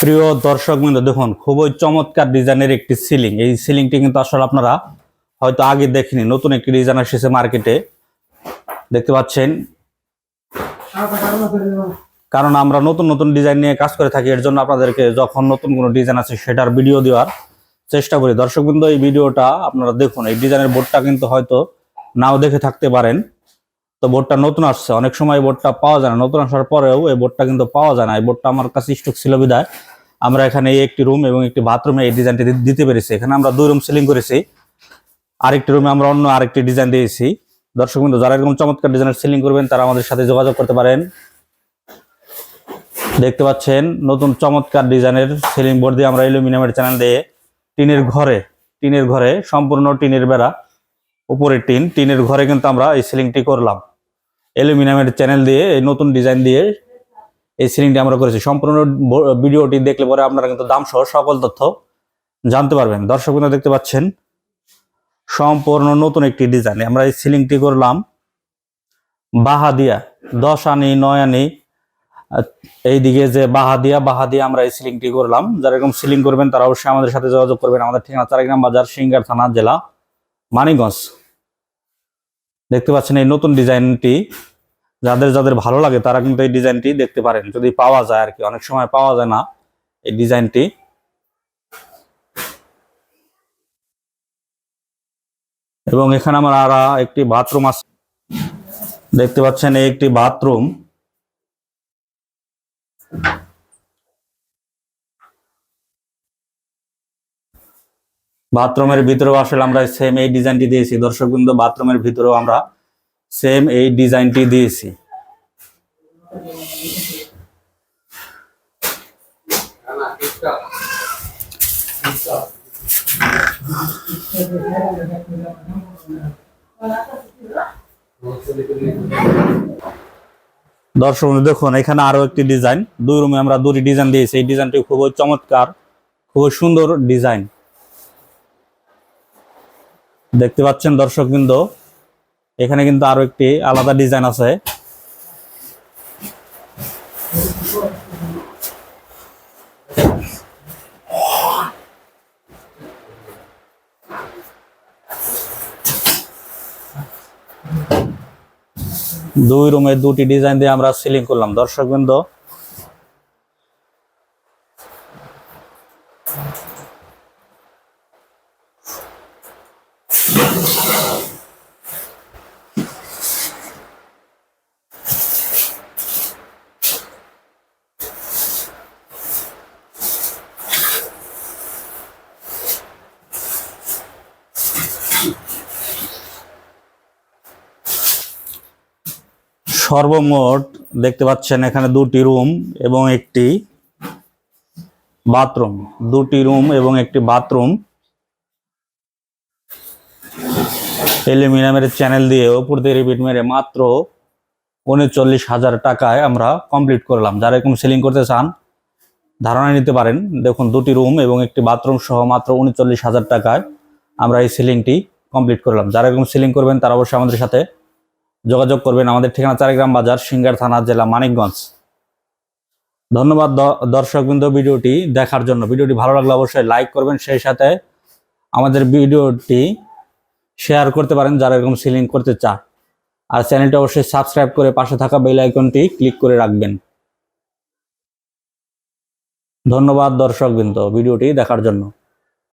প্রিয় দর্শক বিন্দু, দেখুন, খুবই চমৎকার ডিজাইনের একটি সিলিং এই সিলিংটি কিন্তু আসলে আপনারা হয়তো আগে দেখেনি, নতুন একটি ডিজাইন এসেছে মার্কেটে দেখতে পাচ্ছেন? কারণ আমরা নতুন নতুন ডিজাইন নিয়ে কাজ করে থাকি, এর জন্য আপনাদেরকে যখন নতুন কোনো ডিজাইন আছে সেটার ভিডিও দেওয়ার চেষ্টা করি। দর্শক বিন্দু, এই ভিডিওটা আপনারা দেখুন, এই ডিজাইনের বোর্ডটা কিন্তু হয়তো নাও দেখে থাকতে পারেন। তো বোর্ডটা নতুন আসছে। অনেক সময় বোর্ডটা পাওয়া যায় না। নতুন আসার পরেও এই বোর্ডটা কিন্তু পাওয়া যায় না। এই বোর্ডটা আমার কাছে স্টক ছিল বিদায়। আমরা এখানে একটি রুম এবং একটি বাথরুমে এই ডিজাইনটি দিতে পেরেছি। এখানে আমরা দুই রুম সিলিং করেছি। আরেকটি রুমে আমরা অন্য আরেকটি ডিজাইন দিয়েছি। দর্শক বিন্দু যারা এরকম চমৎকার ডিজাইনের সিলিং করবেন, তারা আমাদের সাথে যোগাযোগ করতে পারেন। দেখতে পাচ্ছেন, নতুন চমৎকার ডিজাইনের সিলিং বোর্ড দিয়ে আমরা অ্যালুমিনিয়ামের চ্যানেল দিয়ে টিনের ঘরে টিনের ঘরে সম্পূর্ণ টিনের বেড়া, উপরে টিন। টিনের ঘরে কিন্তু আমরা এই সিলিংটি করলাম। অ্যালুমিনিয়ামের চ্যানেল দিয়ে, এই নতুন ডিজাইন দিয়ে এই সিলিংটি আমরা করেছি। সম্পূর্ণ ভিডিওটি দেখলে পরে আপনারা কিন্তু দাম সহ সকল তথ্য জানতে পারবেন। দর্শক দেখতে পাচ্ছেন, সম্পূর্ণ নতুন একটি ডিজাইন আমরা এই সিলিংটি করলাম বাহা দিয়া দশ আনি নয় আনি এইদিকে যে বাহা দিয়া বাহা দিয়ে আমরা এই সিলিংটি করলাম। যারা এরকম সিলিং করবেন, তারা অবশ্যই আমাদের সাথে যোগাযোগ করবেন। আমাদের ঠিকানা চারাগ্রাম বাজার সিঙ্গার থানা, জেলা মানিকগঞ্জ। দেখতে পাচ্ছেন এই নতুন ডিজাইনটি। যাদের যাদের ভালো লাগে তারা কিন্তু এই ডিজাইনটি দেখতে পারেন। যদি পাওয়া যায় আর কি, অনেক সময় পাওয়া যায় না এই ডিজাইনটি। এবং এখানে আমার আর একটি বাথরুম আছে। দেখতে পাচ্ছেন এই একটি বাথরুম। বাথরুমের ভিতরেও আসলে আমরা সেম এই ডিজাইনটি দিয়েছি। দর্শক বিন্দু, বাথরুমের ভিতরেও আমরা সেম এই ডিজাইনটি দিয়েছি। দর্শক দেখুন, এখানে আরও একটি ডিজাইন দুই রুমে আমরা দুটি ডিজাইন দিয়েছি। এই ডিজাইনটি খুবই চমৎকার, খুবই সুন্দর ডিজাইন দেখতে পাচ্ছেন দর্শক বিন্দু এখানে কিন্তু আরও একটি আলাদা ডিজাইন আছে। দুই রুমে দুটি ডিজাইন দিয়ে আমরা সিলিং করলাম। দর্শক সর্বমোট দেখতে পাচ্ছেন এখানে দুটি রুম এবং একটি বাথরুম। দুটি রুম এবং একটি বাথরুম। অ্যালুমিনিয়ামের চ্যানেল দিয়ে উপর দিয়ে রিপিট মেরে মাত্র উনচল্লিশ হাজার টাকায় আমরা কমপ্লিট করলাম। যারা এরকম সেলিং করতে চান, ধারণা নিতে পারেন। দেখুন, দুটি রুম এবং একটি বাথরুম সহ মাত্র উনচল্লিশ হাজার টাকায় আমরা এই সিলিংটি কমপ্লিট করলাম। যারা এরকম সিলিং করবেন, তারা অবশ্যই আমাদের সাথে যোগাযোগ করবেন। আমাদের ঠিকানা চারিগ্রাম বাজার, সিঙ্গার থানা, জেলা মানিকগঞ্জ। ধন্যবাদ দর্শকবৃন্দ ভিডিওটি দেখার জন্য। ভিডিওটি ভালো লাগলে অবশ্যই লাইক করবেন। সেই সাথে আমাদের ভিডিওটি শেয়ার করতে পারেন যারা এরকম সিলিং করতে চায় আর চ্যানেলটা অবশ্যই সাবস্ক্রাইব করে পাশে থাকা বেল আইকনটি ক্লিক করে রাখবেন। ধন্যবাদ দর্শকবৃন্দ, ভিডিওটি দেখার জন্য।